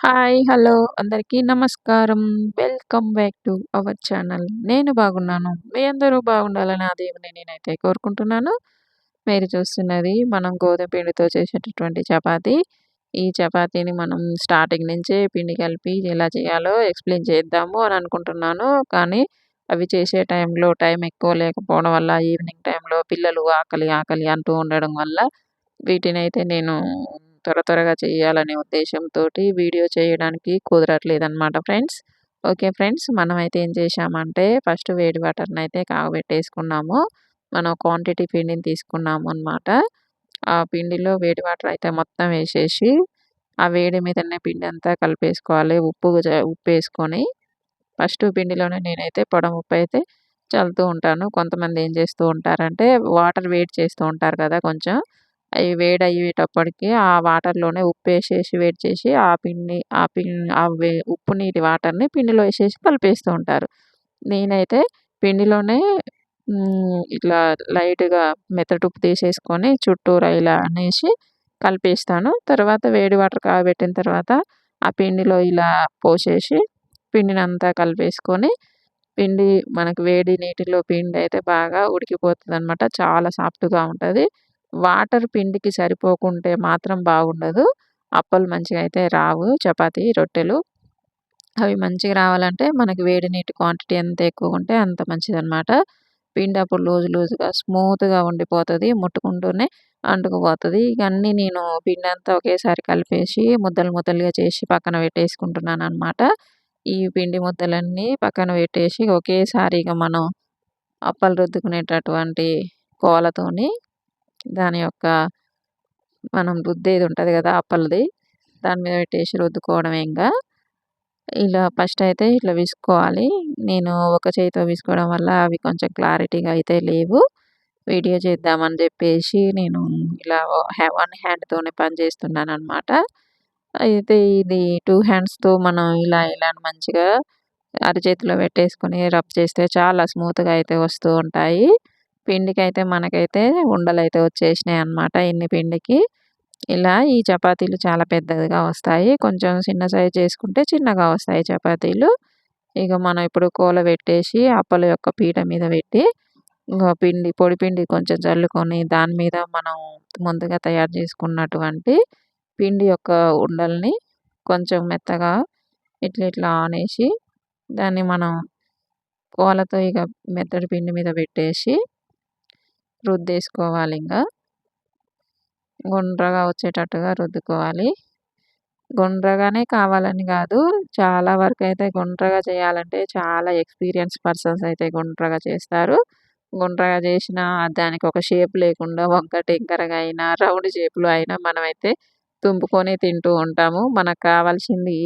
Hi! Hello! అందరికీ నమస్కారం. Welcome back to our channel. నేను బాగున్నాను. మీ అందరూ బాగుండాలని ఆ దేవుడిని నేనైతే కోరుకుంటున్నాను. మీరు చూస్తున్నది మనం గోధుమ పిండితో చేసేటటువంటి చపాతి ఈ చపాతీని మనం స్టార్టింగ్ నుంచే పిండి కలిపి ఎలా చేయాలో ఎక్స్‌ప్లెయిన్ చేద్దాము అని అనుకుంటున్నాను. కానీ అవి చేసే టైంలో టైం ఎక్కువ లేకపోవడం వల్ల ఈవినింగ్ టైంలో పిల్లలు ఆకలి, ఆకలి అంటూ ఉండడం వల్ల వీటినైతే నేను త్వర త్వరగా చేయాలనే ఉద్దేశంతోటి వీడియో చేయడానికి కుదరట్లేదనమాట ఫ్రెండ్స్. Okay friends. మనమైతే ఏం చేశామంటే ఫస్ట్ వేడి వాటర్ని అయితే కాగబెట్టేసుకున్నాము. మనం క్వాంటిటీ పిండిని తీసుకున్నాము అనమాట. ఆ పిండిలో వేడి వాటర్ అయితే మొత్తం వేసేసి, ఆ వేడి మీదనే పిండి అంతా కలిపేసుకోవాలి. ఉప్పు ఉప్పు వేసుకొని ఫస్ట్ పిండిలోనే నేనైతే పొడం అయితే చల్లుతూ ఉంటాను. కొంతమంది ఏం చేస్తూ ఉంటారంటే వాటర్ వేడి చేస్తూ ఉంటారు కదా కొంచెం. అవి వేడి అయ్యేటప్పటికి ఆ వాటర్‌లోనే ఉప్పు వేసేసి వేడి చేసి ఆ పిండి ఆ పిండి ఆ వే ఉప్పు నీటి వాటర్‌ని పిండిలో వేసేసి కలిపేస్తూ ఉంటారు. నేనైతే పిండిలోనే ఇట్లా లైట్‌గా మెత్తటి ఉప్పు తీసేసుకొని చుట్టూరా ఇలా అనేసి కలిపేస్తాను. తర్వాత వేడి వాటర్ కాబెట్టిన తర్వాత ఆ పిండిలో ఇలా పోసేసి పిండినంతా కలిపేసుకొని పిండి మనకు వేడి నీటిలో పిండి అయితే బాగా ఉడికిపోతదనమాట. చాలా సాఫ్ట్‌గా ఉంటుంది వాటర్ పిండికి సరిపోకుంటే మాత్రం బాగుండదు. అప్పలు మంచిగా అయితే రావు చపాతి రొట్టెలు. అవి మంచిగా రావాలంటే మనకి వేడి నీటి క్వాంటిటీ ఎంత ఎక్కువ ఉంటే అంత మంచిది అనమాట పిండి అప్పుడు లూజ్ లూజ్‌గా స్మూత్‌గా ఉండిపోతుంది ముట్టుకుంటూనే అంటుకుపోతుంది ఇవన్నీ నేను పిండి అంతా ఒకేసారి కలిపేసి ముద్దలు ముద్దలుగా చేసి పక్కన పెట్టేసుకుంటున్నాను అనమాట ఈ పిండి ముద్దలన్నీ పక్కన పెట్టేసి ఒకేసారి ఇక మనం అప్పలు రుద్దుకునేటటువంటి కోలతోని దాని యొక్క మనం రుద్దేది ఉంటుంది కదా! అప్పలది. దాని మీద పెట్టేసి రుద్దుకోవడం ఇంకా ఇలా ఫస్ట్ అయితే ఇట్లా విసుకోవాలి నేను ఒక చేతితో విసుకోవడం వల్ల అవి కొంచెం క్లారిటీగా అయితే లేవు. వీడియో చేద్దామని చెప్పేసి నేను ఇలా వన్ హ్యాండ్‌తోనే పని చేస్తున్నాను అనమాట అయితే ఇది టూ హ్యాండ్స్‌తో మనం ఇలా ఇలా మంచిగా అరచేతిలో పెట్టేసుకొని రబ్ చేస్తే చాలా స్మూత్‌గా అయితే వస్తూ ఉంటాయి. పిండికైతే మనకైతే ఉండలైతే వచ్చేసినాయన్నమాట ఇన్ని పిండికి. ఇలా ఈ చపాతీలు చాలా పెద్దగా వస్తాయి. కొంచెం చిన్న సైజ్ చేసుకుంటే చిన్నగా వస్తాయి చపాతీలు. ఇగ మనం ఇప్పుడు కోల పెట్టేసి అప్పల యొక్క పీట మీద పెట్టి పిండి పొడి పిండి కొంచెం జల్లుకొని దాని మీద మనం ముందుగా తయారు చేసుకున్నటువంటి పిండి యొక్క ఉండల్ని కొంచెం మెత్తగా ఇట్లా ఇట్లా ఆనేసి దాన్ని మనం కోలతో ఇక మెత్తటి పిండి మీద పెట్టేసి రుద్దేసుకోవాలి ఇంకా గుండ్రగా వచ్చేటట్టుగా రుద్దుకోవాలి. గుండ్రగానే కావాలని కాదు. చాలా వరకు అయితే గుండ్రగా చేయాలంటే చాలా ఎక్స్‌పీరియన్స్ పర్సన్స్ అయితే గుండ్రగా చేస్తారు. గుండ్రగా చేసిన దానికి ఒక షేప్ లేకుండా వంక టెంకరగా అయినా, రౌండ్ షేప్‌లో అయినా మనమైతే తుంపుకొని తింటూ ఉంటాము. మనకు కావాల్సింది